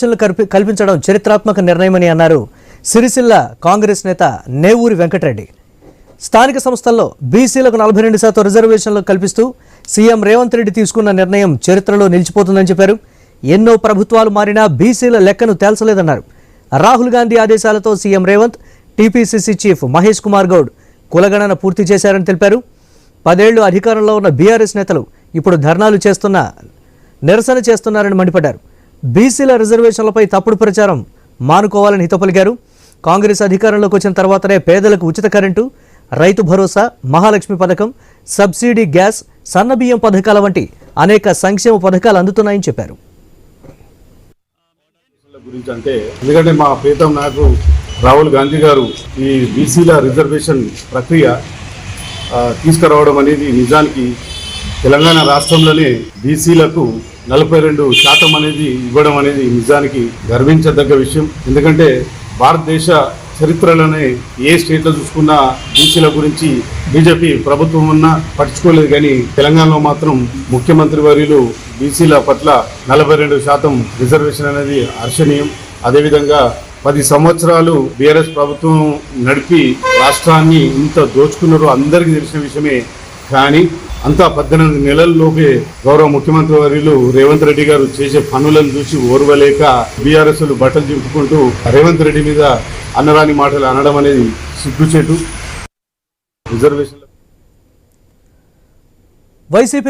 కల్పి- కల్పించడం చరిత్రాత్మక నిర్ణయమని అన్నారు సిరిసిల్ల కాంగ్రెస్ నేత నేవూరి వెంకటరెడ్డి. స్థానిక సంస్థల్లో బీసీలకు నలభై రెండు శాతం రిజర్వేషన్లు కల్పిస్తూ సీఎం రేవంత్ రెడ్డి తీసుకున్న నిర్ణయం చరిత్రలో నిలిచిపోతుందని చెప్పారు. ఎన్నో ప్రభుత్వాలు మారినా బీసీల లెక్కను తేల్చలేదన్నారు. రాహుల్ గాంధీ ఆదేశాలతో CM Revanth TPCC chief Mahesh Kumar Goud కులగణన పూర్తి చేశారని తెలిపారు. పదేళ్ళు అధికారంలో ఉన్న బీఆర్ఎస్ నేతలు ఇప్పుడు ధర్నాలు చేస్తున్న నిరసన చేస్తున్నారని మండిపడ్డారు. బీసీల రిజర్వేషన్లపై తప్పుడు ప్రచారం మానుకోవాలని హిత పలికారు కాంగ్రెస్ అధికారంలోకి వచ్చిన తర్వాతనే పేదలకు ఉచిత కరెంటు రైతు భరోసా మహాలక్ష్మి పథకం సబ్సిడీ గ్యాస్ సన్నబియ్యం పథకాల వంటి అనేక సంక్షేమ పథకాలు అందుతున్నాయని చెప్పారు. గురించి అంటే ఎందుకంటే మా ప్రీతం నాకు రాహుల్ గాంధీ గారు ఈ బీసీల రిజర్వేషన్ ప్రక్రియ తీసుకురావడం అనేది నిజానికి తెలంగాణ రాష్ట్రంలోనే బీసీలకు నలభై రెండు శాతం అనేది ఇవ్వడం అనేది నిజానికి గర్వించదగ్గ విషయం. ఎందుకంటే భారతదేశ చరిత్రలోనే ఏ స్టేట్లో చూసుకున్నా బీసీల గురించి బీజేపీ ప్రభుత్వం ఉన్నా పట్టించుకోలేదు. కానీ తెలంగాణలో మాత్రం ముఖ్యమంత్రి వర్యులు బీసీల పట్ల నలభై రెండు శాతం రిజర్వేషన్ అనేది హర్షణీయం. అదేవిధంగా పది సంవత్సరాలు బీఆర్ఎస్ ప్రభుత్వం నడిపి రాష్ట్రాన్ని ఇంత దోచుకున్నారో అందరికీ తెలిసిన విషయమే. కానీ అంతా పద్దెనిమిది నెలల్లోపే గౌరవ ముఖ్యమంత్రి వర్యులు రేవంత్ రెడ్డి గారు చేసే పనులను చూసి ఓర్వలేక బీఆర్ఎస్ బట్టలు చింపుకుంటూ రేవంత్ రెడ్డి మీద అన్నరాని మాటలు అనడం అనేది సిగ్గుచేటు. Reservation YCP